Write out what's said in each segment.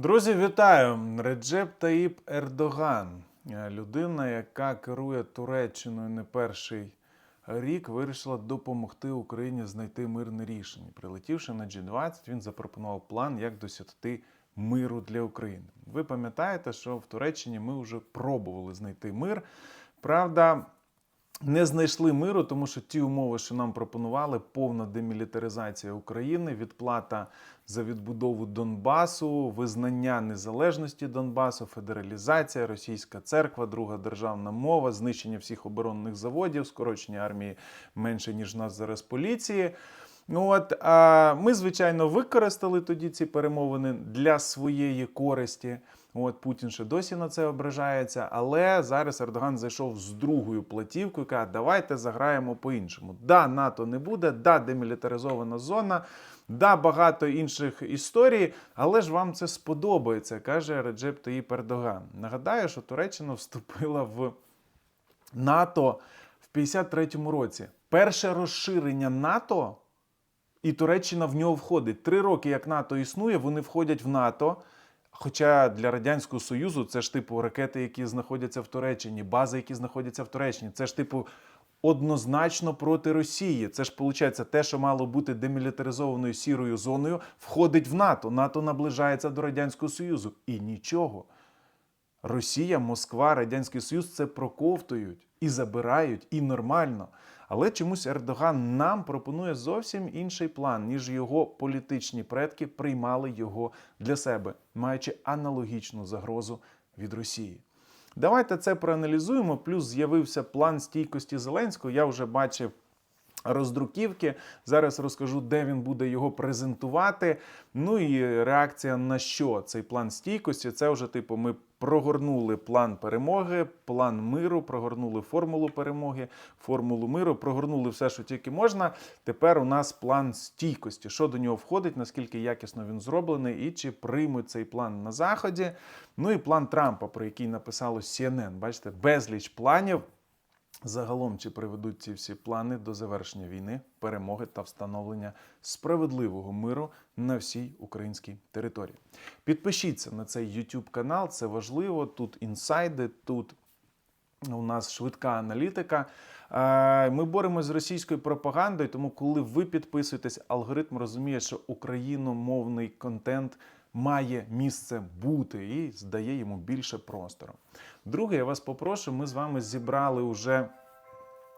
Друзі, вітаю! Реджеп Таїп Ердоган, е, людина, яка керує Туреччиною не перший рік, вирішила допомогти Україні знайти мирне рішення. Прилетівши на G20, він запропонував план, як досягти миру для України. Ви пам'ятаєте, що в Туреччині ми вже пробували знайти мир. Правда, не знайшли миру, тому що ті умови, що нам пропонували, повна демілітаризація України, відплата за відбудову Донбасу, визнання незалежності Донбасу, федералізація, російська церква, друга державна мова, знищення всіх оборонних заводів, скорочення армії менше ніж нас зараз поліції. Ну от а ми, звичайно, використали тоді ці перемовини для своєї користі. От Путін ще досі на це ображається. Але зараз Ердоган зайшов з другою платівкою, каже, давайте заграємо по-іншому. Да, НАТО не буде, да, демілітаризована зона, да, багато інших історій, але ж вам це сподобається, каже Реджеп Таїп Ердоган. Нагадаю, що Туреччина вступила в НАТО в 53-му році. Перше розширення НАТО. І Туреччина в нього входить. Три роки, як НАТО існує, вони входять в НАТО. Хоча для Радянського Союзу це ж типу ракети, які знаходяться в Туреччині, бази, які знаходяться в Туреччині. Це ж типу однозначно проти Росії. Це ж виходить, те, що мало бути демілітаризованою сірою зоною, входить в НАТО. НАТО наближається до Радянського Союзу. І нічого. Росія, Москва, Радянський Союз це проковтують і забирають, і нормально. Але чомусь Ердоган нам пропонує зовсім інший план, ніж його політичні предки приймали його для себе, маючи аналогічну загрозу від Росії. Давайте це проаналізуємо. Плюс з'явився план стійкості Зеленського. Я вже бачив роздруківки. Зараз розкажу, де він буде його презентувати. Ну і реакція на що цей план стійкості. Це вже типу ми прогорнули план перемоги, план миру, прогорнули формулу перемоги, формулу миру, прогорнули все, що тільки можна. Тепер у нас план стійкості. Що до нього входить, наскільки якісно він зроблений, і чи приймуть цей план на заході. Ну і план Трампа, про який написало CNN. Бачите, безліч планів. Загалом, чи приведуть ці всі плани до завершення війни, перемоги та встановлення справедливого миру на всій українській території. Підпишіться на цей YouTube канал, це важливо. Тут інсайди, тут у нас швидка аналітика. Е, Ми боремось з російською пропагандою, тому коли ви підписуєтесь, алгоритм розуміє, що україномовний контент має місце бути і здає йому більше простору. Друге, я вас попрошу, ми з вами зібрали вже.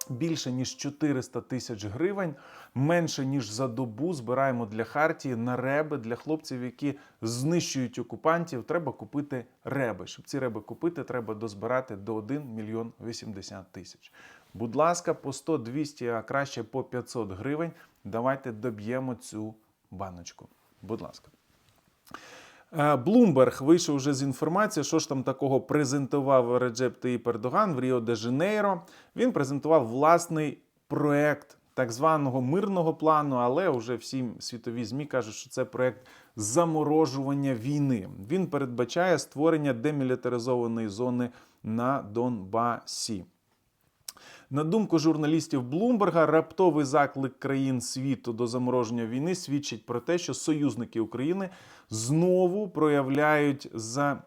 Більше ніж 400 тисяч гривень, менше ніж за добу збираємо для Хартії на реби для хлопців, які знищують окупантів. Треба купити реби. Щоб ці реби купити, треба дозбирати до 1 мільйон 80 тисяч. Будь ласка, по 100, 200, а краще по 500 гривень. Давайте доб'ємо цю баночку. Будь ласка. Блумберг вийшов вже з інформацією, що ж там такого презентував Реджеп Таїп Ердоган в Ріо де Жанейро. Він презентував власний проект так званого мирного плану, але вже всі світові змі кажуть, що це проект заморожування війни. Він передбачає створення демілітаризованої зони на Донбасі. На думку журналістів Блумберга, раптовий заклик країн світу до замороження війни свідчить про те, що союзники України знову проявляють за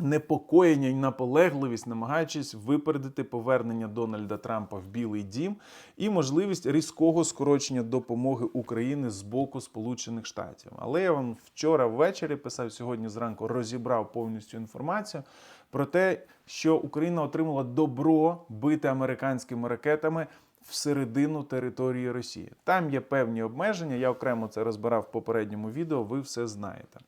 непокоєння і наполегливість, намагаючись випередити повернення Дональда Трампа в Білий Дім і можливість різкого скорочення допомоги України з боку Сполучених Штатів. Але я вам вчора ввечері писав сьогодні зранку, розібрав повністю інформацію про те, що Україна отримала добро бити американськими ракетами всередину території Росії. Там є певні обмеження. Я окремо це розбирав в попередньому відео. Ви все знаєте.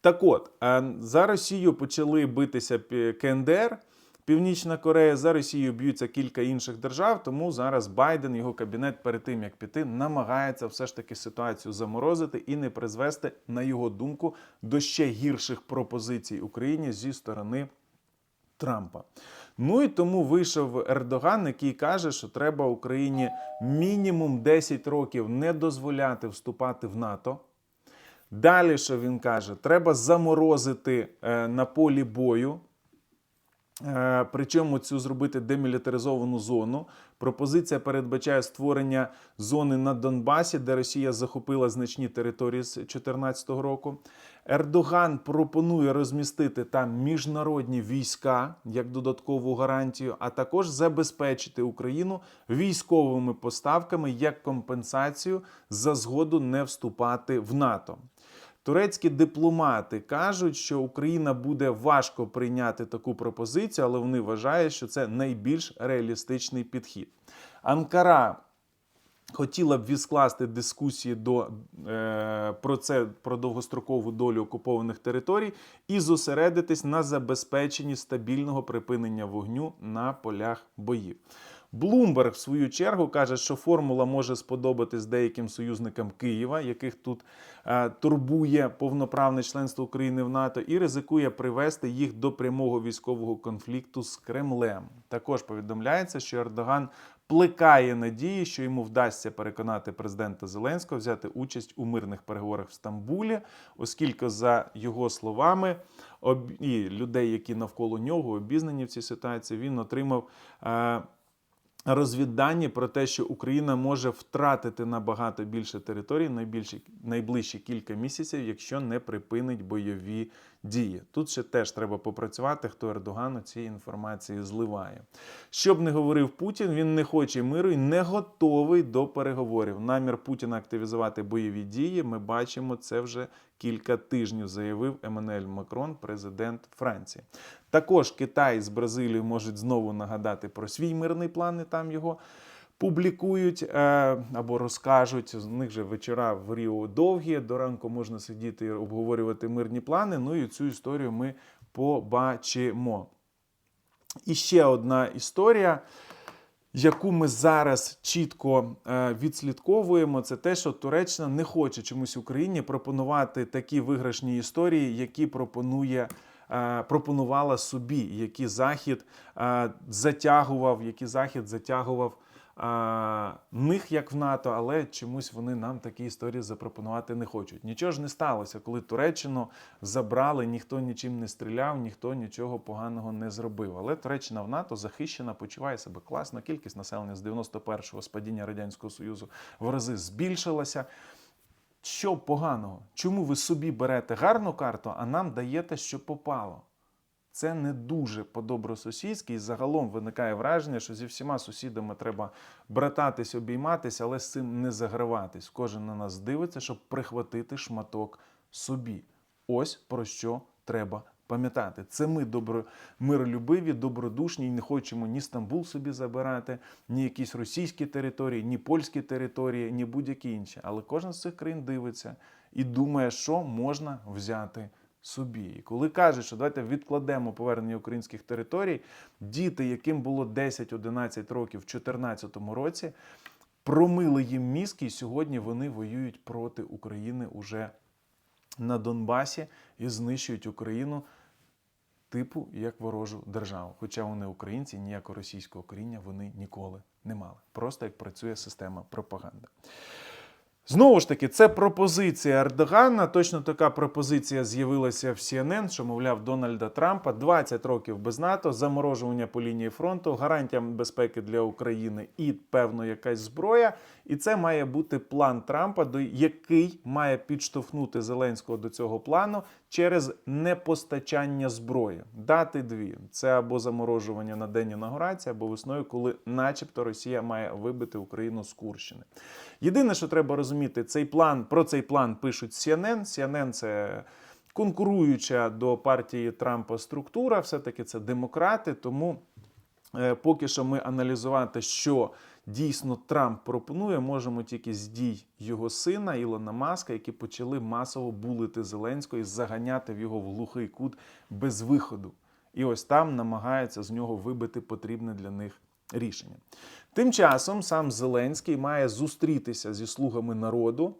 Так от, е, за Росію почали битися КНДР, Північна Корея, за Росією б'ються кілька інших держав, тому зараз Байден, його кабінет перед тим як піти, намагається все ж таки ситуацію заморозити і не призвести, на його думку, до ще гірших пропозицій Україні зі сторони Трампа. Ну і тому вийшов Ердоган, який каже, що треба Україні мінімум 10 років не дозволяти вступати в НАТО. Далі, що він каже, треба заморозити е, на полі бою Причому цю зробити демілітаризовану зону. Пропозиція передбачає створення зони на Донбасі, де Росія захопила значні території з 2014 року. Ердоган пропонує розмістити там міжнародні війська як додаткову гарантію, а також забезпечити Україну військовими поставками як компенсацію за згоду не вступати в НАТО. Турецькі дипломати кажуть, що Україна буде важко прийняти таку пропозицію, але вони вважають, що це найбільш реалістичний підхід. Анкара хотіла б відкласти дискусії до, е, про це про довгострокову долю окупованих територій і зосередитись на забезпеченні стабільного припинення вогню на полях боїв. Блумберг, в свою чергу, каже, що формула може сподобатись деяким союзникам Києва, яких тут е, турбує повноправне членство України в НАТО, і ризикує привести їх до прямого військового конфлікту з Кремлем. Також повідомляється, що Ердоган плекає надії, що йому вдасться переконати президента Зеленського взяти участь у мирних переговорах в Стамбулі, оскільки, за його словами, і людей, які навколо нього обізнані в цій ситуації, він отримав. Е... Розвіддані про те, що Україна може втратити набагато більше територій найбільші, найближчі кілька місяців, якщо не припинить бойові дії. Тут ще теж треба попрацювати, хто Ердогану цієї інформації зливає. Щоб не говорив Путін, він не хоче миру і не готовий до переговорів. Намір Путіна активізувати бойові дії. Ми бачимо це вже кілька тижнів, заявив Еммануель Макрон, президент Франції. Також Китай з Бразилією можуть знову нагадати про свій мирний план, і там його публікують е, або розкажуть. З них же вечора в Ріо довгі. До ранку можна сидіти і обговорювати мирні плани. Ну і цю історію ми побачимо. І ще одна історія. Яку ми зараз чітко е, відслідковуємо, це те, що Туреччина не хоче чомусь Україні пропонувати такі виграшні історії, які пропонує е, пропонувала собі, які захід затягував, які захід затягував е, них як в НАТО, але чомусь вони нам такі історії запропонувати не хочуть. Нічого ж не сталося, коли Туреччину забрали, ніхто нічим не стріляв, ніхто нічого поганого не зробив. Але Туреччина в НАТО захищена, почуває себе класно. Кількість населення з 91-го з падіння радянського союзу в рази збільшилася. Що поганого? Чому ви собі берете гарну карту, а нам даєте, що попало? Це не дуже по-добросусідськи, і загалом виникає враження, що зі всіма сусідами треба брататись, обійматися, але з цим не заграватись. Кожен на нас дивиться, щоб прихватити шматок собі. Ось про що треба пам'ятати. Це ми добро, миролюбиві, добродушні і не хочемо ні Стамбул собі забирати, ні якісь російські території, ні польські території, ні будь-які інші. Але кожен з цих країн дивиться і думає, що можна взяти собі. І коли кажуть, що давайте відкладемо повернення українських територій, діти, яким було 10-11 років в 2014 році, промили їм мізки, і сьогодні вони воюють проти України уже на Донбасі і знищують Україну. Типу як ворожу державу, хоча вони українці, ніякого російського коріння вони ніколи не мали. Просто як працює система пропаганди. Знову ж таки, це пропозиція Ердогана. Точно така пропозиція з'явилася в CNN, що, мовляв, Дональда Трампа 20 років без НАТО, заморожування по лінії фронту, гарантія безпеки для України і, певно, якась зброя. І це має бути план Трампа, до який має підштовхнути Зеленського до цього плану через непостачання зброї. Дати дві: це або заморожування на день інаугурації, або весною, коли, начебто, Росія має вибити Україну з Курщини. Єдине, що треба розуміти, цей план про цей план пишуть CNN. CNN – це конкуруюча до партії Трампа структура, все-таки це демократи. Тому е, поки що ми аналізувати, що дійсно Трамп пропонує, можемо тільки з його сина Ілона Маска, які почали масово булити Зеленського і заганяти в його в глухий кут без виходу. І ось там намагаються з нього вибити потрібне для них рішення. Тим часом сам Зеленський має зустрітися зі слугами народу.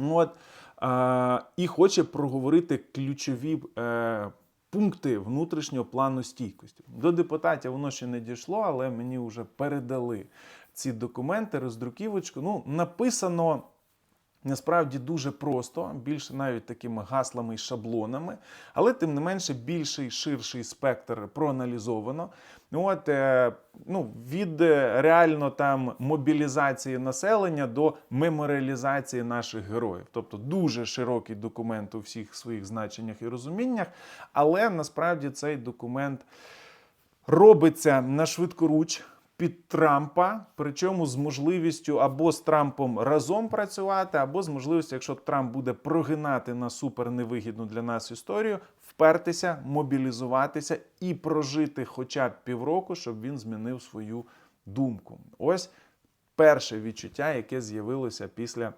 От, а, і хоче проговорити ключові е, пункти внутрішнього плану стійкості. До депутатів воно ще не дійшло, але мені вже передали ці документи, роздруківочку. Ну, написано Насправді дуже просто, більше навіть такими гаслами і шаблонами, але тим не менше більший ширший спектр проаналізовано. От, е, ну, від е, реально там мобілізації населення до меморіалізації наших героїв. Тобто дуже широкий документ у всіх своїх значеннях і розуміннях, але насправді цей документ робиться на швидкоруч під Трампа, причому з можливістю або з Трампом разом працювати, або з можливістю, якщо Трамп буде прогинати на супер невигідну для нас історію, впертися, мобілізуватися і прожити хоча б півроку, щоб він змінив свою думку. Ось перше відчуття, яке з'явилося після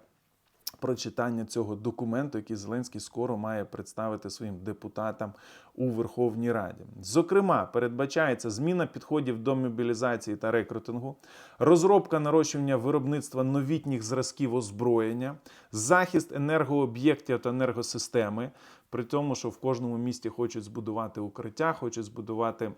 прочитання цього документу, який Зеленський скоро має представити своїм депутатам у Верховній Раді. Зокрема, передбачається зміна підходів до мобілізації та рекрутингу, розробка нарощування виробництва новітніх зразків озброєння, захист енергооб'єктів та енергосистеми, при тому, що в кожному місті хочуть збудувати укриття, хочуть збудувати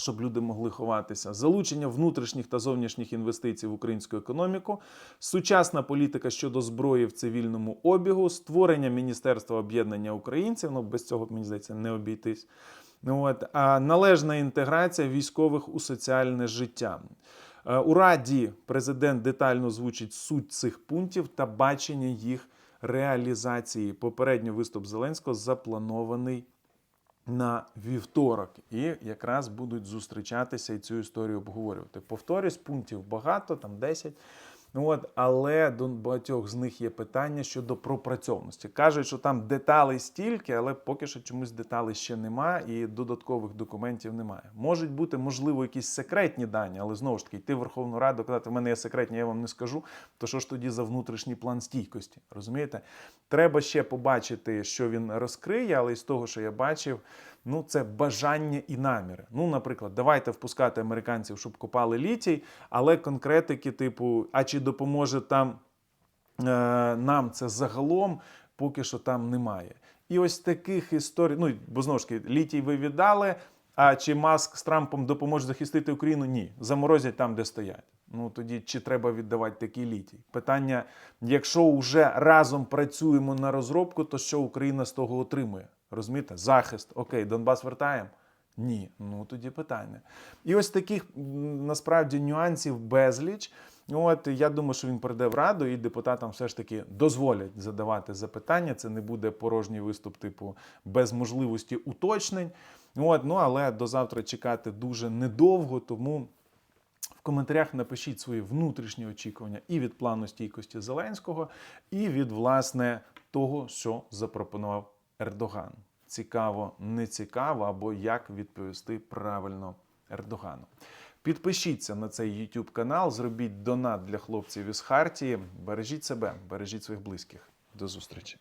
щоб люди могли ховатися, залучення внутрішніх та зовнішніх інвестицій в українську економіку, сучасна політика щодо зброї в цивільному обігу, створення Міністерства об'єднання українців. Ну без цього мені здається не обійтись. Ну, От, а належна інтеграція військових у соціальне життя. Е, У Раді президент детально озвучить суть цих пунктів та бачення їх реалізації. Попередньо виступ Зеленського запланований на вівторок, і якраз будуть зустрічатися і цю історію обговорювати. Повторюсь, пунктів багато, там 10. Ну от, але до багатьох з них є питання щодо пропрацьованості. Кажуть, що там деталей стільки, але поки що чомусь деталей ще нема і додаткових документів немає. Можуть бути, можливо, якісь секретні дані, але знову ж таки, йти в Верховну Раду, казати, в мене є секретні, я вам не скажу. То що ж тоді за внутрішній план стійкості? Розумієте? Треба ще побачити, що він розкриє, але із того, що я бачив, ну це бажання і наміри. Ну, наприклад, давайте впускати американців, щоб копали літій, але конкретики, типу, а чи допоможе там е, нам це загалом, поки що там немає. І ось таких історій, ну бо знову ж таки, літій ви віддали. А чи Маск з Трампом допоможе захистити Україну? Ні. Заморозять там, де стоять. Ну тоді чи треба віддавати такий літій? Питання: якщо вже разом працюємо на розробку, то що Україна з того отримує? Розумієте? Захист. Окей, Донбас вертаємо? Ні. Ну тоді питання. І ось таких насправді нюансів безліч. От я думаю, що він прийде в раду, і депутатам все ж таки дозволять задавати запитання. Це не буде порожній виступ, типу без можливості уточнень. От, ну але до завтра чекати дуже недовго, тому. В коментарях напишіть свої внутрішні очікування і від плану стійкості Зеленського, і від власне того, що запропонував Ердоган. Цікаво, не цікаво, або як відповісти правильно Ердогану. Підпишіться на цей YouTube канал, зробіть донат для хлопців із Хартії. Бережіть себе, бережіть своїх близьких. До зустрічі.